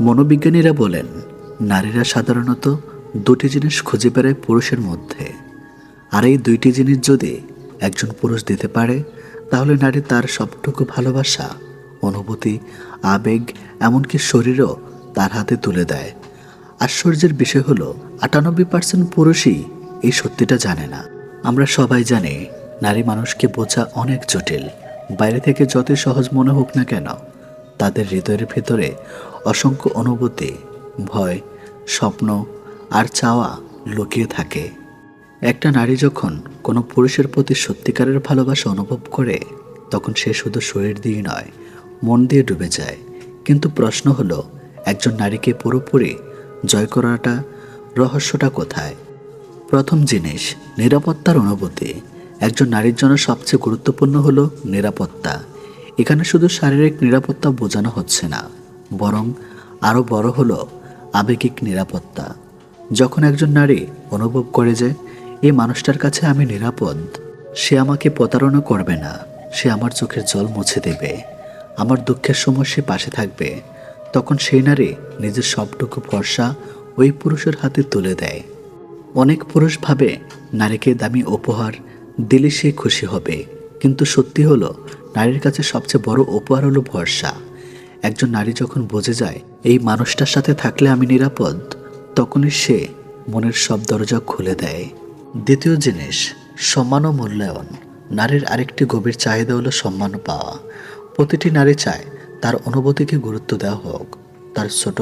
মনোবিজ্ঞানীরা বলেন, নারীরা সাধারণত দুটি জিনিস খুঁজে বেড়ায় পুরুষের মধ্যে। আর এই দুইটি জিনিস যদি একজন পুরুষ দিতে পারে, তাহলে নারী তার সবটুকু ভালোবাসা, অনুভূতি, আবেগ, এমনকি শরীরও তার হাতে তুলে দেয়। আশ্চর্যের বিষয় হলো, আটানব্বই পার্সেন্ট পুরুষই এই সত্যিটা জানে না। আমরা সবাই জানি, নারী মানুষকে বোঝা অনেক জটিল। বাইরে থেকে যতই সহজ মনে হোক না কেন, তাদের হৃদয়ের ভেতরে অসংখ্য অনুভূতি, ভয়, স্বপ্ন আর চাওয়া লুকিয়ে থাকে। একটা নারী যখন কোনো পুরুষের প্রতি সত্যিকারের ভালোবাসা অনুভব করে, তখন সে শুধু শরীর দিয়ে নয়, মন দিয়ে ডুবে যায়। কিন্তু প্রশ্ন হলো, একজন নারীকে পুরোপুরি জয় করাটা, রহস্যটা কোথায়? প্রথম জিনিস, নিরাপত্তার অনুভূতি। একজন নারীর জন্য সবচেয়ে গুরুত্বপূর্ণ হলো নিরাপত্তা। এখানে শুধু শারীরিক নিরাপত্তা বোঝানো হচ্ছে না। বরং আরও বড় হলো আবেগিক নিরাপত্তা। যখন একজন নারী অনুভব করে যে এই মানুষটার কাছে আমি নিরাপদ, সে আমাকে প্রতারণা করবে না, সে আমার চোখের জল মুছে দেবে, আমার দুঃখের সময় সে পাশে থাকবে, তখন সেই নারী নিজের সবটুকু ভরসা ওই পুরুষের হাতে তুলে দেয়। অনেক পুরুষ ভাবে নারীকে দামি উপহার দিলে সে খুশি হবে, কিন্তু সত্যি হলো, নারীর কাছে সবচেয়ে বড় উপহার হলো ভরসা। একজন নারী যখন বোঝে যায় এই মানুষটার সাথে থাকলে আমি নিরাপদ, তখনই সে মনের সব দরজা খুলে দেয়। দ্বিতীয় জিনিস, সম্মান ও মূল্যায়ন। নারীর আরেকটি গভীর চাহিদা হলো সম্মান পাওয়া। প্রতিটি নারী চায় তার অনুভূতিকে গুরুত্ব দেওয়া হোক, তার ছোট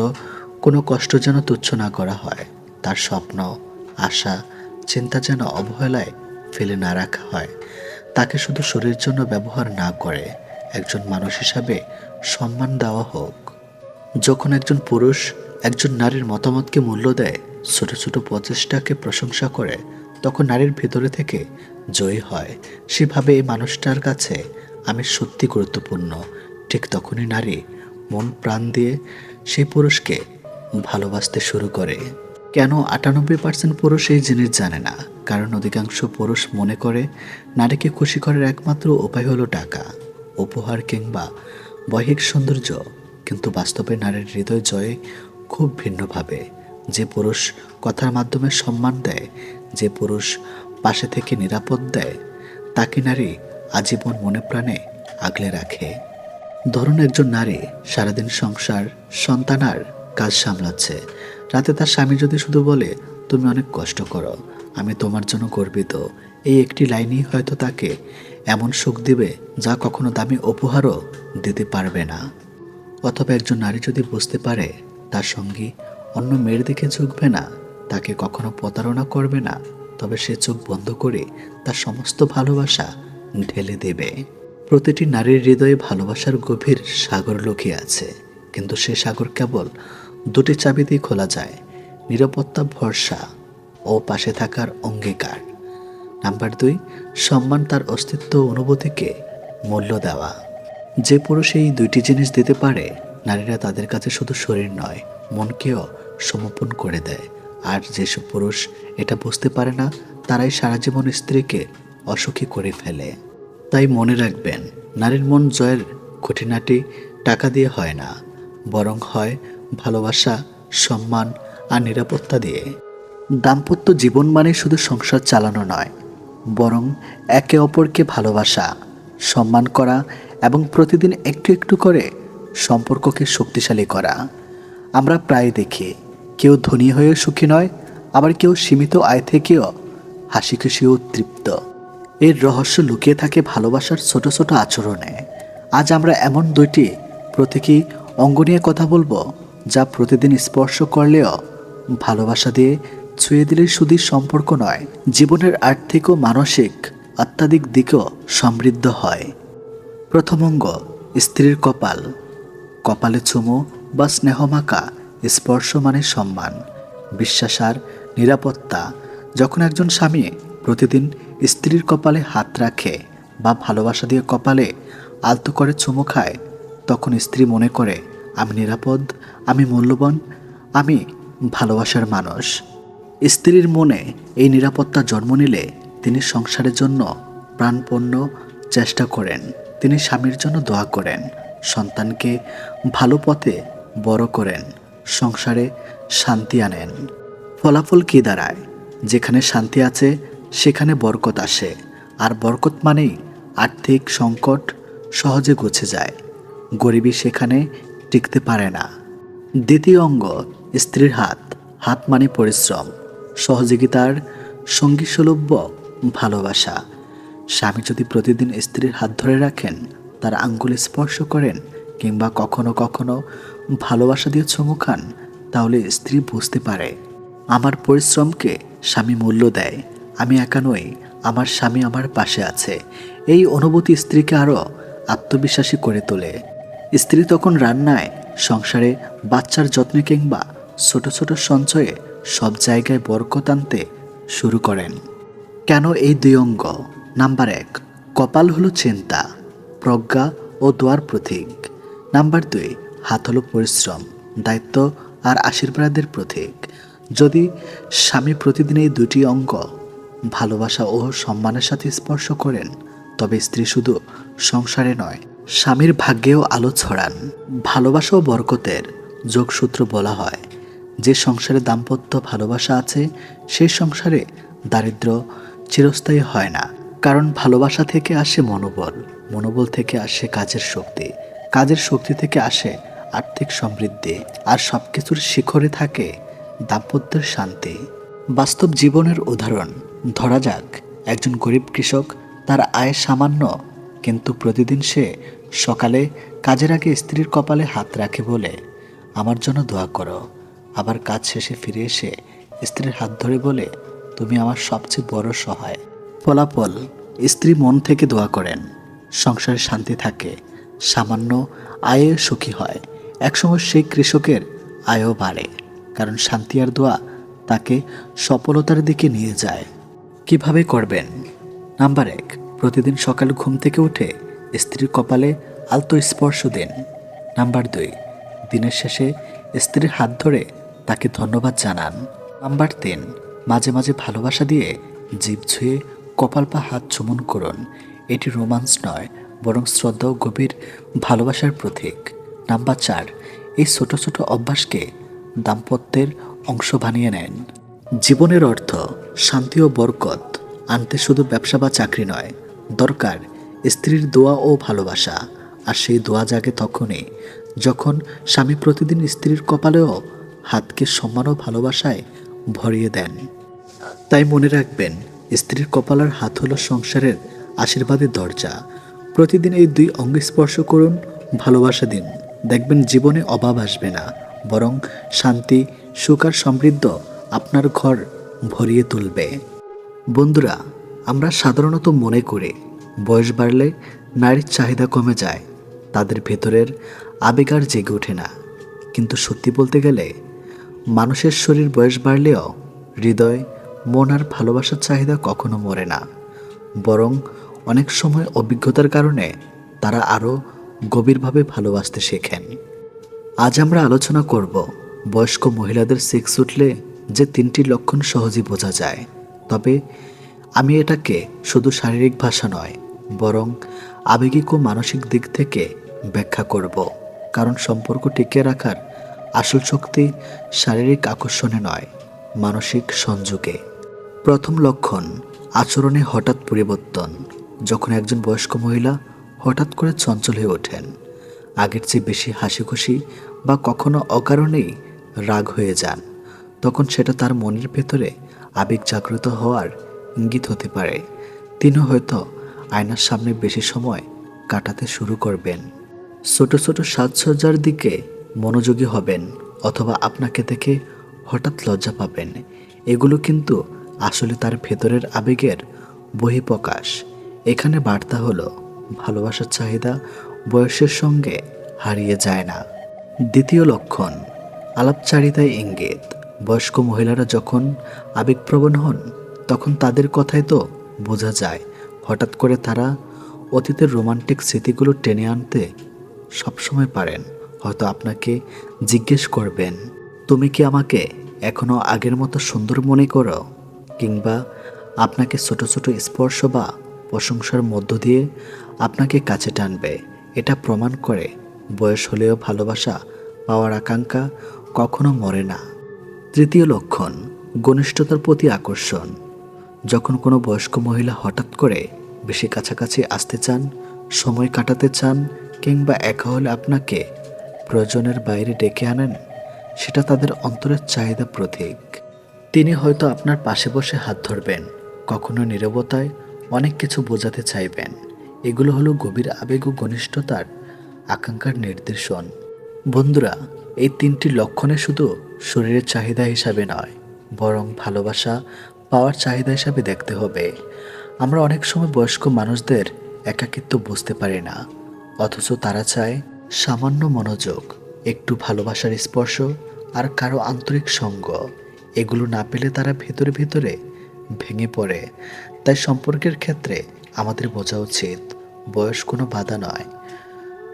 কোনো কষ্ট যেন তুচ্ছ না করা হয়, তার স্বপ্ন, আশা, চিন্তা যেন অবহেলায় ফেলে না রাখা হয়। তাকে শুধু শরীরের জন্য ব্যবহার না করে একজন মানুষ হিসাবে সম্মান দেওয়া হোক। যখন একজন পুরুষ একজন নারীর মতামতকে মূল্য দেয়, ছোট ছোট প্রচেষ্টাকে প্রশংসা করে, তখন নারীর ভেতরে থেকে জয়ী হয়। সেভাবে এই মানুষটার কাছে আমি সত্যি গুরুত্বপূর্ণ। ঠিক তখনই নারী মন প্রাণ দিয়ে সেই পুরুষকে ভালোবাসতে শুরু করে। কেন আটানব্বই পার্সেন্ট পুরুষ এই জিনিস জানে না? কারণ অধিকাংশ পুরুষ মনে করে, নারীকে খুশি করার একমাত্র উপায় হলো টাকা। উপহার কিংবা বৈহিক সৌন্দর্য কিন্তু বাস্তবে নারীর হৃদয় জয়ে খুব ভিন্নভাবে। যে পুরুষ কথার মাধ্যমে সম্মান দেয়, যে পুরুষ পাশে থেকে নিরাপদ দেয়, তাকে নারী আজীবন মনে প্রাণে আগলে রাখে। ধরুন একজন নারী সারাদিন সংসার সন্তান আর কাজ সামলাচ্ছে। রাতে তার স্বামী যদি শুধু বলে, তুমি অনেক কষ্ট করো, আমি তোমার জন্য গর্বিত। এই একটি লাইনই হয়তো তাকে এমন সুখ দিবে যা কখনো দামি উপহারও দিতে পারবে না। অথবা একজন নারী যদি বুঝতে পারে তার সঙ্গী অন্য মেয়ের দিকে ঝুঁকবে না, তাকে কখনো প্রতারণা করবে না, তবে সে চোখ বন্ধ করে তার সমস্ত ভালোবাসা ঢেলে দেবে। প্রতিটি নারীর হৃদয়ে ভালোবাসার গভীর সাগর লুকিয়ে আছে, কিন্তু সে সাগর কেবল দুটি চাবিতেই খোলা যায়, নিরাপত্তা ভরসা ও পাশে থাকার অঙ্গীকার। নাম্বার দুই, সম্মান তার অস্তিত্ব অনুভূতিকে মূল্য দেওয়া। যে পুরুষ এই দুইটি জিনিস দিতে পারে, নারীরা তাদের কাছে শুধু শরীর নয়, মনকেও সমর্পণ করে দেয়। আর যেসব পুরুষ এটা বুঝতে পারে না, তারাই সারা জীবন স্ত্রীকে অসুখী করে ফেলে। তাই মনে রাখবেন, নারীর মন জয়ের খুঁটিনাটি টাকা দিয়ে হয় না, বরং হয় ভালোবাসা, সম্মান আর নিরাপত্তা দিয়ে। দাম্পত্য জীবন মানে শুধু সংসার চালানো নয় বরং একে অপরকে ভালোবাসা, সম্মান করা এবং প্রতিদিন একটু একটু করে সম্পর্ককে শক্তিশালী করা। আমরা প্রায় দেখি, কেউ ধনী হয়ে সুখী নয়, আবার কেউ সীমিত আয় থেকেও হাসি খুশি ও তৃপ্ত। এর রহস্য লুকিয়ে থাকে ভালোবাসার ছোট ছোট আচরণে। আজ আমরা এমন দুইটি প্রতীকী অঙ্গ নিয়ে কথা বলব, যা প্রতিদিন স্পর্শ করলেও ভালোবাসা দিয়ে ছুঁয়ে দিলে শুধু সম্পর্ক নয়, জীবনের আর্থিক ও মানসিক অত্যাধিক দিকও সমৃদ্ধ হয়। প্রথম অঙ্গ, স্ত্রীর কপাল। কপালে চুমো বা স্নেহমাকা স্পর্শ মানে সম্মান। বিশ্বাস আর নিরাপত্তা। যখন একজন স্বামী প্রতিদিন স্ত্রীর কপালে হাত রাখে বা ভালোবাসা দিয়ে কপালে আলতো করে চুমো খায়, তখন স্ত্রী মনে করে, আমি নিরাপদ, আমি মূল্যবান, আমি ভালোবাসার মানুষ। স্ত্রীর মনে এই নিরাপত্তা জন্ম নিলে তিনি সংসারের জন্য প্রাণপণ্য চেষ্টা করেন। তিনি স্বামীর জন্য দোয়া করেন, সন্তানকে ভালো পথে বড় করেন, সংসারে শান্তি আনেন। ফলাফল কী দাঁড়ায়? যেখানে শান্তি আছে, সেখানে বরকত আসে। আর বরকত মানেই আর্থিক সংকট সহজে গুছে যায়। গরিবী সেখানে টিকতে পারে না। দ্বিতীয় অঙ্গ, স্ত্রীর হাত হাত মানে পরিশ্রম। সহযোগিতার সঙ্গী সুলভ্য ভালোবাসা। স্বামী যদি প্রতিদিন স্ত্রীর হাত ধরে রাখেন, তার আঙ্গুল স্পর্শ করেন কিংবা কখনো কখনো ভালোবাসা দিয়ে চুমু খান, তাহলে স্ত্রী বুঝতে পারে, আমার পরিশ্রমকে স্বামী মূল্য দেয়, আমি একা নই, আমার স্বামী আমার পাশে আছে। এই অনুভূতি স্ত্রীকে আরও আত্মবিশ্বাসী করে তোলে। স্ত্রী তখন রান্নায়, সংসারে বাচ্চার যত্নে কিংবা ছোট ছোট সঞ্চয়ে সব জায়গায় বরকত আনতে শুরু করেন। কেন এই দুই অঙ্গ? নাম্বার এক, কপাল হলো চিন্তা, প্রজ্ঞা ও দোয়ার প্রতীক। নাম্বার দুই, হাত হলো পরিশ্রম, দায়িত্ব আর আশীর্বাদের প্রতীক। যদি স্বামী প্রতিদিন এই দুটি অঙ্গ ভালোবাসা ও সম্মানের সাথে স্পর্শ করেন, তবে স্ত্রী শুধু সংসারে নয়, স্বামীর ভাগ্যেও আলো ছড়ান। ভালোবাসা ও বরকতের যোগসূত্র বলা হয়। যে সংসারে দাম্পত্য ভালোবাসা আছে, সেই সংসারে দারিদ্র চিরস্থায়ী হয় না। কারণ ভালোবাসা থেকে আসে মনোবল। মনোবল থেকে আসে কাজের শক্তি। কাজের শক্তি থেকে আসে আর্থিক সমৃদ্ধি। আর সব কিছুর শিখরে থাকে দাম্পত্যের শান্তি। বাস্তব জীবনের উদাহরণ, ধরা যাক, একজন গরিব কৃষক, তার আয় সামান্য, কিন্তু প্রতিদিন সে সকালে কাজের আগে স্ত্রীর কপালে হাত রাখে বলে, আমার জন্য দোয়া করো। আবার কাজ শেষে ফিরে এসে স্ত্রীর হাত ধরে বলে, তুমি আমার সবচেয়ে বড় সহায়। ফলাফল, স্ত্রী মন থেকে দোয়া করেন। সংসারে শান্তি থাকে, সামান্য আয়ে সুখী হয়। একসময় সেই কৃষকের আয়ও বাড়ে, কারণ শান্তি আর দোয়া তাকে সফলতার দিকে নিয়ে যায়। কীভাবে করবেন? নাম্বার এক, প্রতিদিন সকাল ঘুম থেকে উঠে স্ত্রীর কপালে আলতো স্পর্শ দিন। নাম্বার দুই, দিনের শেষে স্ত্রীর হাত ধরে তাকে ধন্যবাদ জানান। নাম্বার তিন, মাঝে মাঝে ভালোবাসা দিয়ে জীব ছুঁয়ে কপাল পা হাত চুমন করুন। এটি রোমান্স নয়, বরং শ্রদ্ধা ও গভীর ভালোবাসার প্রতীক। নাম্বার চার, এই ছোট ছোট অভ্যাসকে দাম্পত্যের অংশ বানিয়ে নেন। জীবনের অর্থ শান্তি ও বরকত, আনতে শুধু ব্যবসা বা চাকরি নয়। দরকার স্ত্রীর দোয়া ও ভালোবাসা, আর সেই দোয়া জাগে তখনই যখন স্বামী প্রতিদিন স্ত্রীর কপালেও হাতকে সম্মান ও ভালোবাসায় ভরিয়ে দেন। তাই মনে রাখবেন, স্ত্রীর কপালের হাত হলো সংসারের আশীর্বাদের দরজা। প্রতিদিন এই দুই অঙ্গ স্পর্শ করুন, ভালোবাসা দিন। দেখবেন জীবনে অভাব আসবে না, বরং শান্তি, সুখ আর সমৃদ্ধ আপনার ঘর ভরিয়ে তুলবে। বন্ধুরা, আমরা সাধারণত মনে করি, বয়স বাড়লে নারীর চাহিদা কমে যায়, তাদের ভেতরের আবেগ আর জেগে ওঠে না। কিন্তু সত্যি বলতে গেলে মানুষের শরীর বয়স বাড়লেও হৃদয়, মন আর ভালোবাসার চাহিদা কখনো মরে না। বরং অনেক সময় অভিজ্ঞতার কারণে তারা আরও গভীরভাবে ভালোবাসতে শেখেন। আজ আমরা আলোচনা করব বয়স্ক মহিলাদের সেক্স উঠলে যে তিনটি লক্ষণ সহজেই বোঝা যায়। তবে আমি এটাকে শুধু শারীরিক ভাষা নয়, বরং আবেগিক ও মানসিক দিক থেকে ব্যাখ্যা করব। কারণ সম্পর্ক টিকিয়ে রাখার আসল শক্তি শারীরিক আকর্ষণে নয়, মানসিক সংযোগে। প্রথম লক্ষণ, আচরণে হঠাৎ পরিবর্তন। যখন একজন বয়স্ক মহিলা হঠাৎ করে চঞ্চল হয়ে ওঠেন, আগের চেয়ে বেশি হাসি খুশি বা কখনো অকারণেই রাগ হয়ে যান, তখন সেটা তার মনের ভেতরে আবেগ জাগ্রত হওয়ার ইঙ্গিত হতে পারে। তিনি হয়তো আয়নার সামনে বেশি সময় কাটাতে শুরু করবেন। ছোট ছোট সাজসজ্জার দিকে মনোযোগী হবেন অথবা আপনাকে দেখে হঠাৎ লজ্জা পাবেন। এগুলো কিন্তু আসলে তার ভেতরের আবেগের বহিঃপ্রকাশ। এখানে বার্তা হলো, ভালোবাসার চাহিদা বয়সের সঙ্গে হারিয়ে যায় না। দ্বিতীয় লক্ষণ, আলাপচারিতায় ইঙ্গিত। বয়স্ক মহিলারা যখন আবেগপ্রবণ হন, তখন তাদের কথাই তো বোঝা যায়। হঠাৎ করে তারা অতীতের রোমান্টিক স্মৃতিগুলো টেনে আনতে সবসময় পারেন। হয়তো আপনাকে জিজ্ঞেস করবেন, তুমি কি আমাকে এখনও আগের মতো সুন্দর মনে করো? কিংবা, আপনাকে ছোট ছোট স্পর্শ বা প্রশংসার মধ্য দিয়ে আপনাকে কাছে টানবে। এটা প্রমাণ করে বয়স হলেও ভালোবাসা পাওয়ার আকাঙ্ক্ষা কখনো মরে না। তৃতীয় লক্ষণ, ঘনিষ্ঠতার প্রতি আকর্ষণ। যখন কোনো বয়স্ক মহিলা হঠাৎ করে বেশি কাছাকাছি আসতে চান, সময় কাটাতে চান, কিংবা একা হলে আপনাকে প্রয়োজনের বাইরে ডেকে আনেন, সেটা তাদের অন্তরের চাহিদা প্রতীক। তিনি হয়তো আপনার পাশে বসে হাত ধরবেন, কখনো নীরবতায় অনেক কিছু বোঝাতে চাইবেন। এগুলো হলো গভীর আবেগ ও ঘনিষ্ঠতার আকাঙ্ক্ষার নির্দেশন। বন্ধুরা, এই তিনটি লক্ষণে শুধু শরীরের চাহিদা হিসাবে নয়, বরং ভালোবাসা, পাওয়ার চাহিদা হিসাবে দেখতে হবে। আমরা অনেক সময় বয়স্ক মানুষদের একাকিত্ব বুঝতে পারি না, অথচ তারা চায় সামান্য মনোযোগ, একটু ভালোবাসার স্পর্শ আর কারও আন্তরিক সঙ্গ, এগুলো না পেলে তারা ভেতরে ভেতরে ভেঙে পড়ে। তাই সম্পর্কের ক্ষেত্রে আমাদের বোঝা উচিত, বয়স কোনো বাধা নয়।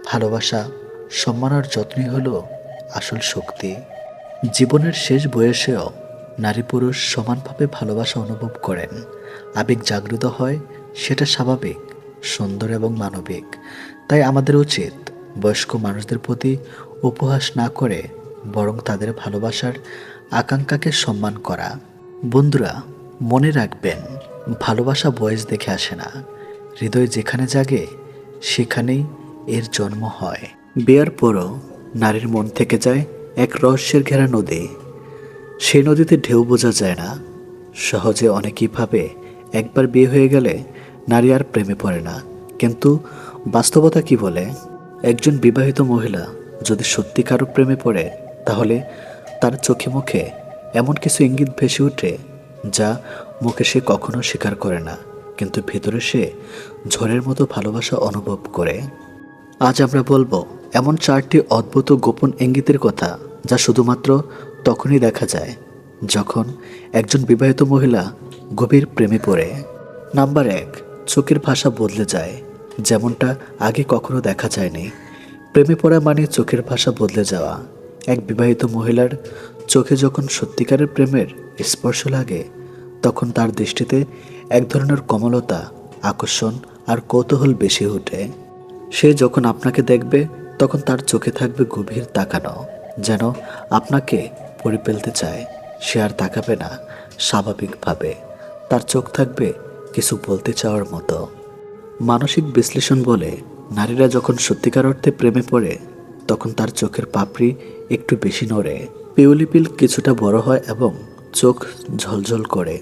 ভালোবাসা, সম্মান আর যত্নই হলো আসল শক্তি। জীবনের শেষ বয়সেও নারী পুরুষ সমানভাবে ভালোবাসা অনুভব করেন। আবেগ জাগ্রত হয়, সেটা স্বাভাবিক, সুন্দর এবং মানবিক। তাই আমাদের উচিত বয়স্ক মানুষদের প্রতি উপহাস না করে বরং তাদের ভালোবাসার আকাঙ্ক্ষাকে সম্মান করা। বন্ধুরা, মনে রাখবেন, ভালোবাসা বয়স দেখে আসে না। হৃদয় যেখানে জাগে, সেখানেই এর জন্ম হয়। বিয়ার পরও নারীর মন থেকে যায় এক রহস্যের ঘেরা নদী। সেই নদীতে ঢেউ বোঝা যায় না। সহজে অনেকেই ভাবে, একবার বিয়ে হয়ে গেলে নারী আর প্রেমে পড়ে না। কিন্তু বাস্তবতা কি বলে? একজন বিবাহিত মহিলা যদি সত্যি কারও প্রেমে পড়ে, তাহলে তার চোখে মুখে এমন কিছু ইঙ্গিত ভেসে ওঠে যা মুখে সে কখনো স্বীকার করে না, কিন্তু ভেতরে সে ঝড়ের মতো ভালোবাসা অনুভব করে। আজ আমরা বলব, এমন চারটি অদ্ভুত গোপন ইঙ্গিতের কথা যা শুধুমাত্র তখনই দেখা যায় যখন একজন বিবাহিত মহিলা গভীর প্রেমে পড়ে। নাম্বার এক, চোখের ভাষা বদলে যায়। যেমনটা আগে কখনো দেখা যায়নি। প্রেমে পড়া মানে চোখের ভাষা বদলে যাওয়া। এক বিবাহিত মহিলার চোখে যখন সত্যিকারের প্রেমের স্পর্শ লাগে, তখন তার দৃষ্টিতে এক ধরনের কমলতা, আকর্ষণ আর কৌতূহল বেশি ওঠে। সে যখন আপনাকে দেখবে, তখন তার চোখে থাকবে গভীর তাকানো, যেন আপনাকে পড়ে ফেলতে চায়। সে আর তাকাবে না, স্বাভাবিকভাবে। তার চোখ থাকবে কিছু বলতে চাওয়ার মতো। মানসিক বিশ্লেষণ বলে, নারীরা যখন সত্যিকার অর্থে প্রেমে পড়ে, তখন তার চোখের পাপড়ি একটু বেশি নড়ে। পিউলিপিল কিছুটা বড় হয় এবং চোখ ঝলঝল করে।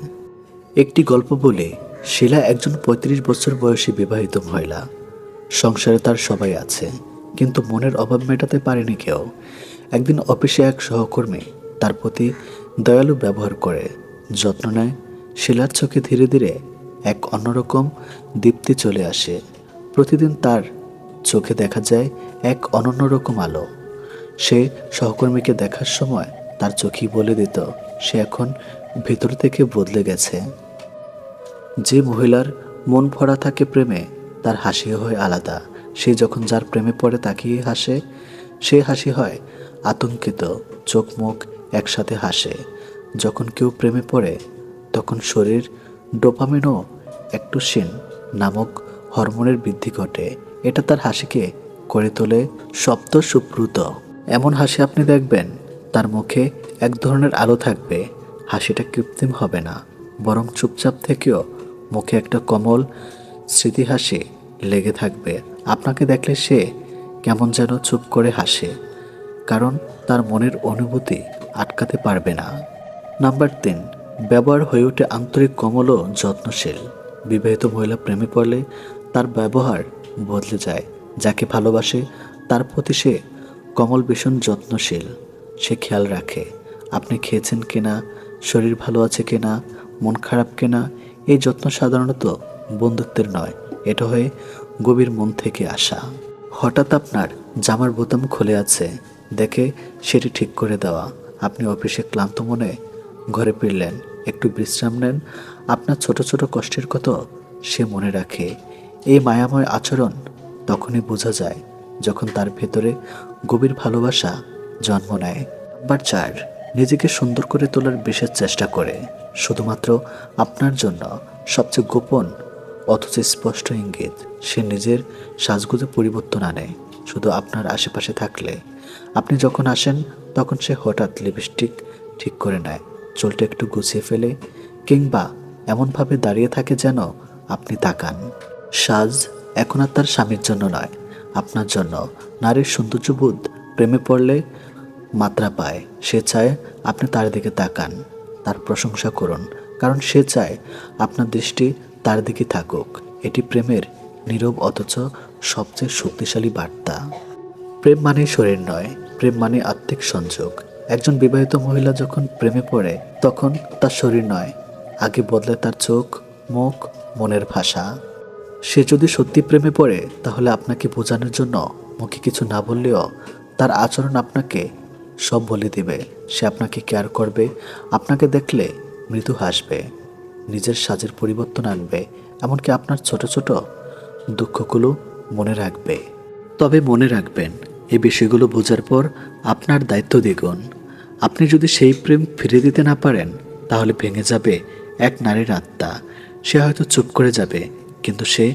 একটি গল্প বলে, শিলা একজন পঁয়ত্রিশ বছর বয়সী বিবাহিত মহিলা। সংসারে তার সবাই আছে, কিন্তু মনের অভাব মেটাতে পারেনি কেউ। একদিন অফিসে এক সহকর্মী তার প্রতি দয়ালু ব্যবহার করে, যত্ন নেয়, শিলার চোখে ধীরে ধীরে এক অন্যরকম দীপ্তি চলে আসে। প্রতিদিন তার চোখে দেখা যায় এক অনন্য রকম আলো। সে সহকর্মীকে দেখার সময় তার চোখই বলে দিত, সে এখন ভেতর থেকে বদলে গেছে। যে মহিলার মন ভরা থাকে প্রেমে, তার হাসি হয় আলাদা। সে যখন যার প্রেমে পড়ে তাকিয়ে হাসে। সে হাসি হয় আতঙ্কিত চোখ মুখ একসাথে হাসে। যখন কেউ প্রেমে পড়ে, তখন শরীর ডোপামিনও অ্যাক্টোসিন নামক হরমোনের বৃদ্ধি ঘটে। এটা তার হাসিকে করে তোলে শব্দ সুপ্রুত এমন হাসি আপনি দেখবেন, তার মুখে এক ধরনের আলো থাকবে, হাসিটা কৃত্রিম হবে না। বরং চুপচাপ থেকেও মুখে একটা কমল স্মৃতি হাসি লেগে থাকবে। আপনাকে দেখলে সে কেমন যেন চুপ করে হাসে, কারণ তার মনের অনুভূতি আটকাতে পারবে না। নাম্বার তিন ব্যবহার হয়ে ওঠে আন্তরিক কমল ও যত্নশীল। বিবাহিত মহিলা প্রেমে পড়লে তার ব্যবহার বদলে যায়। যাকে ভালোবাসে, তার প্রতি সে কমল ভীষণ যত্নশীল। সে খেয়াল রাখে, আপনি খেয়েছেন কিনা, শরীর ভালো আছে কিনা, মন খারাপ কিনা, এই যত্ন সাধারণত বন্ধুত্বের নয়। এটা হয়ে গভীর মন থেকে আসা। হঠাৎ আপনার জামার বোতাম খুলে আছে। দেখে সেটি ঠিক করে দেওয়া। আপনি অফিসে ক্লান্ত মনে ঘরে ফিরলেন। একটু বিশ্রাম নেন। আপনার ছোট ছোট কষ্টের কথা সে মনে রাখে। এই মায়াময় আচরণ তখনই বোঝা যায় যখন তার ভেতরে গভীর ভালোবাসা জন্ম নেয়। নাম্বার চার, নিজেকে সুন্দর করে তোলার বিশেষ চেষ্টা করে। শুধুমাত্র আপনার জন্য সবচেয়ে গোপন অথচ স্পষ্ট ইঙ্গিত, সে নিজের সাজগুজে পরিবর্তন আনে। শুধু আপনার আশেপাশে থাকলে। আপনি যখন আসেন, তখন সে হঠাৎ লিপস্টিক ঠিক করে নেয়। চুলটা একটু গুছিয়ে ফেলে কিংবা এমনভাবে দাঁড়িয়ে থাকে যেন আপনি তাকান। সাজ এখন আর তার স্বামীর জন্য নয়, আপনার জন্য। নারীর সৌন্দর্যবোধ প্রেমে পড়লে মাত্রা পায়। সে চায় আপনি তার দিকে তাকান, তার প্রশংসা করুন, কারণ সে চায় আপনার দৃষ্টি তার দিকে থাকুক। এটি প্রেমের নীরব অথচ সবচেয়ে শক্তিশালী বার্তা। প্রেম মানে শরীর নয়, প্রেম মানে আত্মিক সংযোগ। একজন বিবাহিত মহিলা যখন প্রেমে পড়ে, তখন তার শরীর নয়। আগে বদলে তার চোখ, মুখ, মনের ভাষা। সে যদি সত্যি প্রেমে পড়ে, তাহলে আপনাকে বোঝানোর জন্য মুখে কিছু না বললেও তার আচরণ আপনাকে সব বলে দিবে। সে আপনাকে কেয়ার করবে, আপনাকে দেখলে মৃদু হাসবে, নিজের সাজের পরিবর্তন আনবে, এমনকি আপনার ছোট ছোট দুঃখগুলো মনে রাখবে। তবে মনে রাখবেন এই বিষয়গুলো বোঝার পর আপনার দায়িত্ব দ্বিগুণ। আপনি যদি সেই প্রেম ফিরে দিতে না পারেন, তাহলে ভেঙে যাবে এক নারীর আত্মা। সে হয়তো চুপ করে যাবে, কিন্তু সে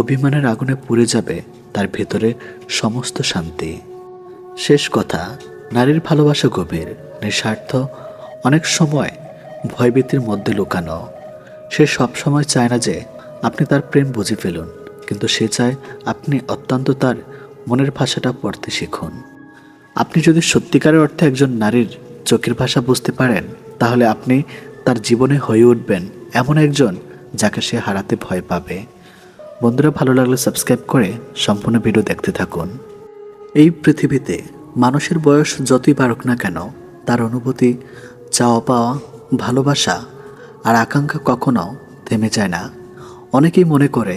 অভিমানের আগুনে পুড়ে যাবে, তার ভেতরে সমস্ত শান্তি। শেষ কথা, নারীর ভালোবাসা গভীর, নিঃস্বার্থ, অনেক সময় ভয়ভীতির মধ্যে লুকানো। সে সবসময় চায় না যে আপনি তার প্রেম বুঝে ফেলুন, কিন্তু সে চায় আপনি অত্যন্ত তার মনের ভাষাটা পড়তে শিখুন। আপনি যদি সত্যিকারের অর্থে একজন নারীর চোখের ভাষা বুঝতে পারেন, তাহলে আপনি তার জীবনে হয়ে উঠবেন এমন একজন যাকে সে হারাতে ভয় পাবে। বন্ধুরা, ভালো লাগলে সাবস্ক্রাইব করে সম্পূর্ণ ভিডিও দেখতে থাকুন। এই পৃথিবীতে মানুষের বয়স যতই বাড়ুক না কেন, তার অনুভূতি চাওয়া পাওয়া ভালোবাসা আর আকাঙ্ক্ষা কখনো থেমে যায় না। অনেকেই মনে করে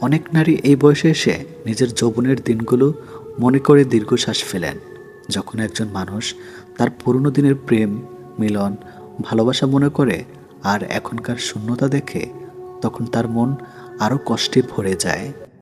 অনেক নারী এই বয়সে এসে নিজের যৌবনের দিনগুলো মনে করে দীর্ঘশ্বাস ফেলেন। যখন একজন মানুষ তার পুরনো দিনের প্রেম, মিলন, ভালোবাসা মনে করে আর এখনকার শূন্যতা দেখে, তখন তার মন আরও কষ্টে ভরে যায়।